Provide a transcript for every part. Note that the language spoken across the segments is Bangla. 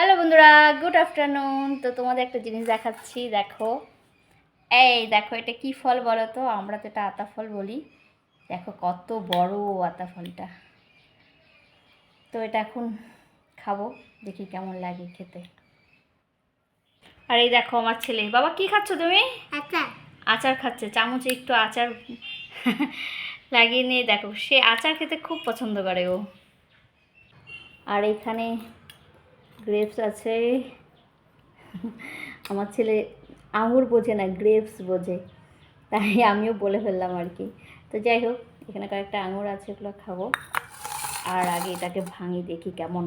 হ্যালো বন্ধুরা গুড আফটারনুন তো তোমাদের একটা জিনিস দেখাচ্ছি দেখো। এই দেখো এটা কি ফল বলো তো? আমরা তো এটা আতা ফল বলি। দেখো কত বড় আতা ফলটা। তো এটা এখন খাব দেখি কেমন লাগে খেতে। আর এই দেখো আমার ছেলে। বাবা কি খাচ্ছ তুমি? আচার খাচ্ছে। চামচে একটু আচার লাগিয়ে নিয়ে দেখো। সে আচার খেতে খুব পছন্দ করে ও। আর এখানে গ্রেপস আছে। আমার ছেলে আঙুর বোঝে না গ্রেপস বোঝে। তাই আমিও বলে ফেললাম আর কি। তো যাই হোক এখানে কয়েকটা আঙুর আছে ওগুলো খাব। আর আগে এটাকে ভাঙি দেখি কেমন।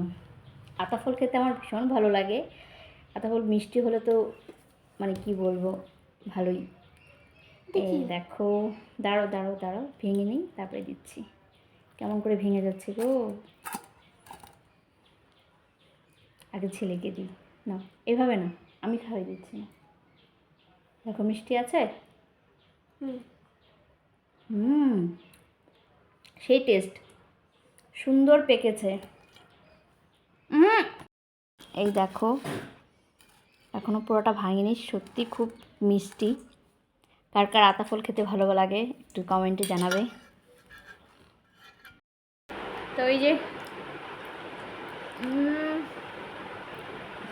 আতা ফল খেতে আমার ভীষণ ভালো লাগে। আতা ফল মিষ্টি হলে তো মানে কি বলব ভালোই। এই দেখো দাঁড়ো দাঁড়ো দাঁড়ো ভেঙে নিই তারপরে দিচ্ছি। কেমন করে ভেঙে যাচ্ছে গো? আগে ছেলেকে দিই। না এভাবে না আমি খাওয়াই দিচ্ছি না। দেখো মিষ্টি আছে? হুম। সেই টেস্ট সুন্দর পেকেছে। এই দেখো এখনও পুরোটা ভাঙিনি সত্যি খুব মিষ্টি। কার কার আতা ফল খেতে ভালো লাগে একটু কমেন্টে জানাবে। তো এই যে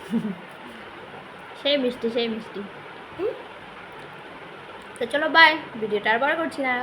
সেই মিষ্টি সেই মিষ্টি। তো চলো বাই ভিডিওটা আর বড় করছি না।